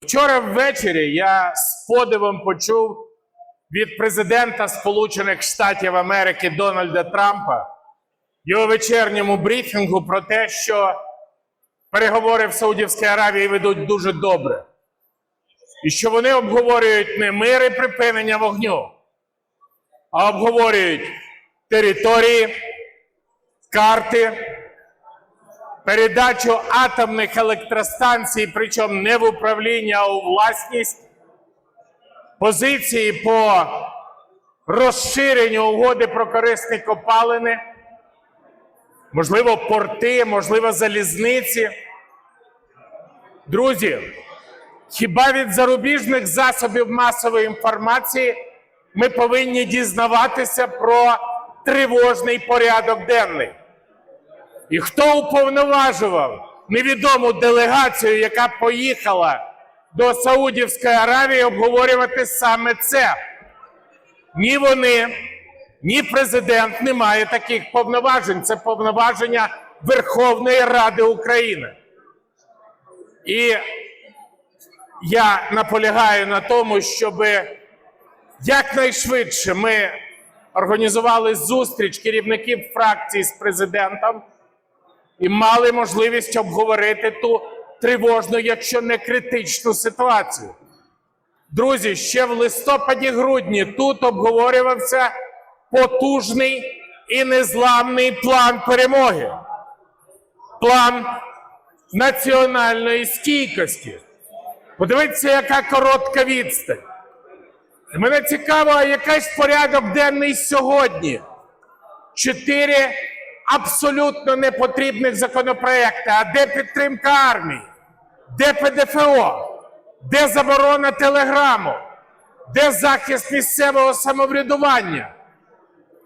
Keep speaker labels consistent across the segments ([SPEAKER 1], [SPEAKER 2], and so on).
[SPEAKER 1] Вчора ввечері я з подивом почув від президента Сполучених Штатів Америки Дональда Трампа його вечірньому брифінгу про те, що переговори в Саудівській Аравії ведуть дуже добре. І що вони обговорюють не мир і припинення вогню, а обговорюють території, карти, передачу атомних електростанцій, причому не в управління, а у власність, позиції по розширенню угоди про корисні копалини, можливо, порти, можливо, залізниці. Друзі, хіба від зарубіжних засобів масової інформації ми повинні дізнаватися про тривожний порядок денний? І хто уповноважував невідому делегацію, яка поїхала до Саудівської Аравії обговорювати саме це? Ні вони, ні президент не має таких повноважень. Це повноваження Верховної Ради України. І я наполягаю на тому, щоб якнайшвидше ми організували зустріч керівників фракцій з президентом і мали можливість обговорити ту тривожну, якщо не критичну ситуацію. Друзі, ще в листопаді-грудні тут обговорювався потужний і незламний план перемоги, план національної стійкості. Подивіться, яка коротка відстань. Мене цікаво, якийсь порядок денний сьогодні. Чотири абсолютно непотрібних законопроекти. А де підтримка армії? Де ПДФО? Де заборона телеграму? Де захист місцевого самоврядування?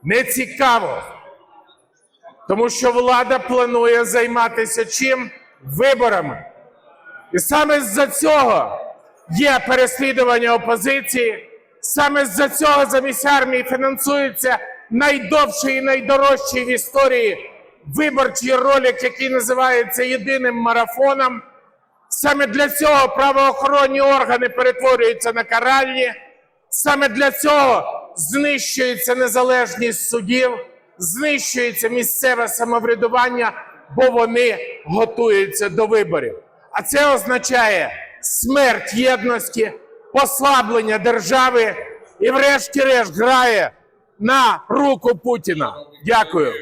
[SPEAKER 1] Не цікаво. Тому що влада планує займатися чим? Виборами. І саме з-за цього є переслідування опозиції. Саме з-за цього замість армії фінансується найдовший і найдорожчий в історії виборчий ролик, який називається єдиним марафоном. Саме для цього правоохоронні органи перетворюються на каральні. Саме для цього знищується незалежність судів, знищується місцеве самоврядування, бо вони готуються до виборів. А це означає смерть єдності, послаблення держави і, врешті-решт, грає на руку Путіна. Дякую.